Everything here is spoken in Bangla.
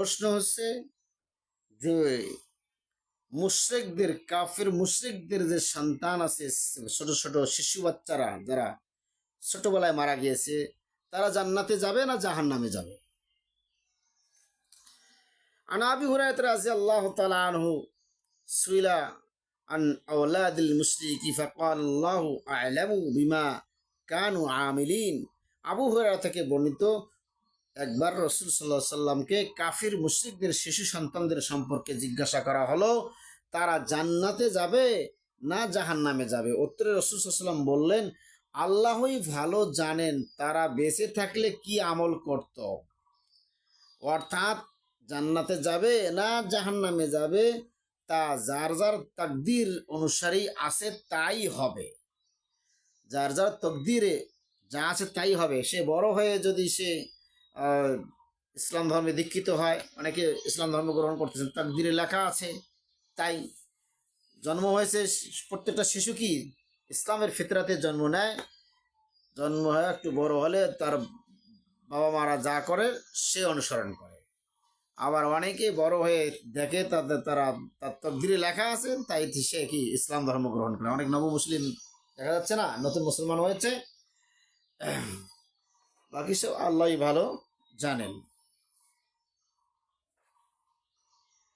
প্রশ্ন হচ্ছে যে মুশ্রেকদের, কাফের মুশ্রেকদের যে সন্তান আছে, ছোট ছোট শিশু বাচ্চারা যারা ছোটবেলায় মারা গিয়েছে, তারা জান্নাতে যাবে না জাহান নামে যাবে? আনাবি হুরায়ত রাজি আল্লাহ তালা আনহু সুইলা, আন মুশরিকি ফাকাল আলামু বিমা কানু আমিলিন আবু হুরায়রা থেকে বর্ণিত একবার রসুল সাল্লাহ সাল্লামকে কাফির মুশরিকদের শিশু সন্তানদের সম্পর্কে জিজ্ঞাসা করা হলো, তারা জান্নাতে যাবে না জাহান্নামে যাবে? উত্তরে রসুল সাল্লাম বললেন, আল্লাহই ভালো জানেন, তারা বেঁচে থাকলে কি আমল করত? অর্থাৎ জান্নাতে যাবে না জাহান্নামে যাবে, তা যার যার তাকদির অনুসারেই আছে তাই হবে। যার যার তকদিরে যা আছে তাই হবে। সে বড় হয়ে যদি সে ইসলাম ধর্মে দীক্ষিত হয়, অনেকে ইসলাম ধর্ম গ্রহণ করতেছেন, তার তাকদিরে লেখা আছে, তাই জন্ম হয়েছে প্রত্যেকটা শিশু কি ইসলামের ফিতরাতে জন্ম নেয়? জন্ম হয় একটু বড় হলে তার বাবা মারা যা করে, সে অনুসরণ করে। আবার অনেকে বড় হয়ে দেখে তাদের তারা, তার তকদিরে লেখা আছে, তাই সে কি ইসলাম ধর্ম গ্রহণ করে। অনেক নব মুসলিম দেখা যাচ্ছে না, নতুন মুসলমান হয়েছে। বাকি সব আল্লাহই ভালো। জানেন।